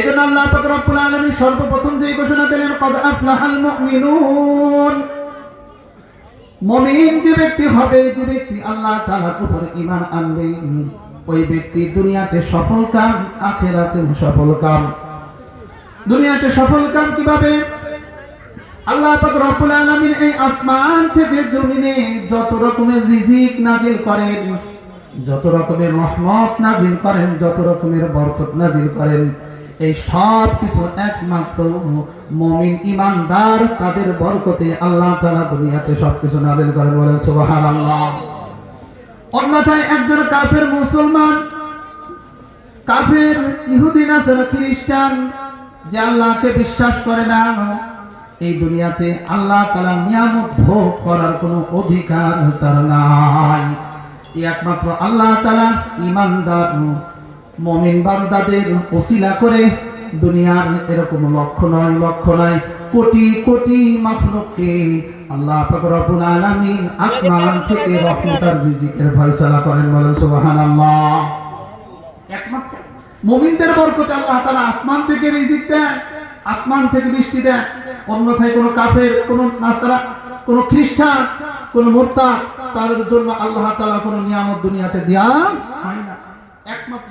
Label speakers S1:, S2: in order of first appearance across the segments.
S1: এজন্য আল্লাহ পাক রব্বুল আলামিন সর্বপ্রথম যে ঘোষণা দিলেন, কদ আফলাহাল মুমিনুন। মুমিন যে ব্যক্তি হবে, যে ব্যক্তি আল্লাহ তাআলার উপর ঈমান আনবে, ওই ব্যক্তি দুনিয়াতে সফল কাম, আখেরাতেও সফল কাম। দুনিয়াতে সফল কাম কীভাবে? আল্লাহ পাক রব্বুল আলামিন এই আসমান থেকে জমিনে যত রকমের রিজিক নাজিল করেন, যত রকমের রহমত নাজিল করেন, যত রকমের বরকত নাজিল করেন এই সব কিছু একমাত্র মমিন ইমানদার, তাদের বরকতে আল্লাহ তাআলা দুনিয়াতে সব কিছু নাজিল করেন বলেন সুবহানাল্লাহ। অন্যথায় একজন কাফের মুসলমান, কাফের ইহুদি নাসারা খ্রিস্টান, যে আল্লাহকে বিশ্বাস করে না, এই দুনিয়াতে আল্লাহ তালা নিয়ামত ভোগ করার কোনো অধিকার তার নাই। একমাত্র আল্লাহ তালা ইমানদার মমিন বান্দাদের ওসিলা করে, দুনিয়ার এরকম লক্ষ্য নয় লক্ষ্য নয়, কোটি কোটি মাখলুককে আল্লাহ পাক আলামিন আসমান থেকে রহমতের রিজিকের ফয়সালা করেন বলেন, সুবহানাল্লাহ। একমাত্র মুমিনদের বরকতে আল্লাহ তাআলা আসমান থেকে রিজিক দেন, আসমান থেকে বৃষ্টি দেন। অন্যথায় কোনো কাফের, কোনো নাসারা, কোনো খ্রিস্টান, কোনো মুরতা তাদের জন্য আল্লাহ তাআলা কোনো নিয়ামত দুনিয়াতে দেয়া হয় না। একমাত্র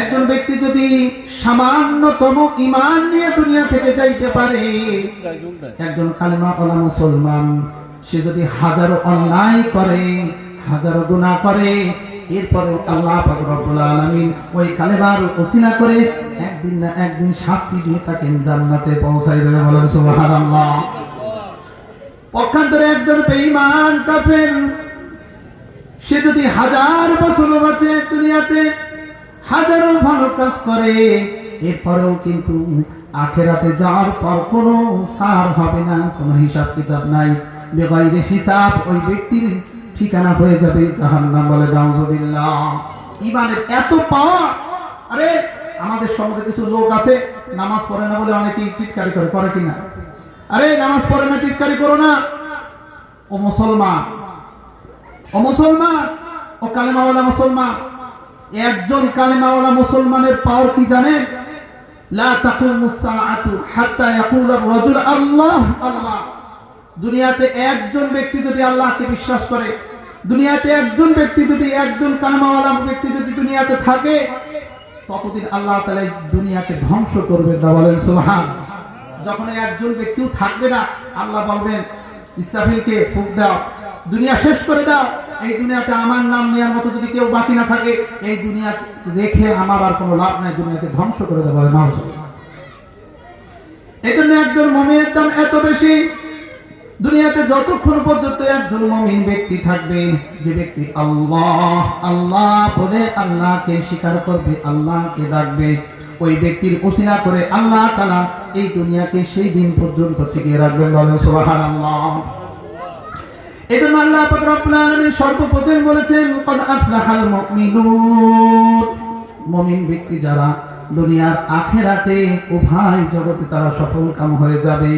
S1: একজন ব্যক্তি যদি সামান্যতম ঈমান নিয়ে দুনিয়া থেকে যাইতে পারে, একজন কালেমা ওলা মুসলমান, সে যদি হাজারো অন্যায় করে, হাজারো গুনাহ করে এরপরে আল্লাহ রব্বুল ওই কালেমার ওসিলা করে একদিন না একদিন শাস্তি দিয়ে তাকে জান্নাতে পৌঁছাই দেবে বলেন সুবহানাল্লাহ। পক্ষান্তরে একজন বেঈমান কাফের, সে যদি হাজার বছর বাঁচে দুনিয়াতে হাজারো ভালো কাজ করে। এরপরেও কিন্তু আখেরাতে যাওয়ার পর কোনো সার হবে না, কোনো হিসাব কিতাব নাই। বেগাইরে হিসাব ওই ব্যক্তির ঠিকানা হয়ে যাবে, জাহান্নাম বলে ইমানের এত পাওয়া আরে আমাদের সমাজে কিছু লোক আছে, নামাজ পড়ে না বলে অনেকেই টিটকারি করে করে কিনা আরে নামাজ পড়ে না, টিটকারি করো না। ও মুসলমান ও মুসলমান, ও কালেমাওয়ালা মুসলমান একজন কালেমাওয়ালা মুসলমানের পাওয়ার কি জানেন আল্লাহ আল্লাহ। দুনিয়াতে একজন ব্যক্তি যদি বিশ্বাস করে, দুনিয়াতে একজন ব্যক্তি যদি একজন ব্যক্তি যদি দুনিয়াতে থাকে আল্লাহ দুনিয়াকে ধ্বংস করবে যখন একজন ব্যক্তিও থাকবে না, আল্লাহ বলবেন, ইসরাফিলকে ফুক দাও, দুনিয়া শেষ করে দাও। এই দুনিয়াতে আমার নাম নেওয়ার মতো যদি কেউ বাকি না থাকে, এই দুনিয়া রেখে আমার আর কোনো লাভ নাই, দুনিয়াকে ধ্বংস করে বলে নাও এই জন্য একজন মমিনের দাম এত বেশি। দুনিয়াতে যতক্ষণ পর্যন্ত একজন মমিন ব্যক্তি থাকবে, যে ব্যক্তি আল্লাহ আল্লাহ বলে আল্লাহকে স্বীকার করবে, আল্লাহকে ডাকবে, ওই ব্যক্তির ওসিলা করে আল্লাহ তালা এই দুনিয়াকে সেই দিন পর্যন্ত টিকিয়ে রাখবেন বলেন, সুবহানাল্লাহ। এই জন্য আল্লাহ পাক রব্বুল আলামিন সর্বপ্রথম বলেছেন, কদ আফলাহাল মুমিনুন। মুমিন ব্যক্তি যারা দুনিয়ার আখেরাতে উভয় জগতে তারা সফল কাম হয়ে যাবে।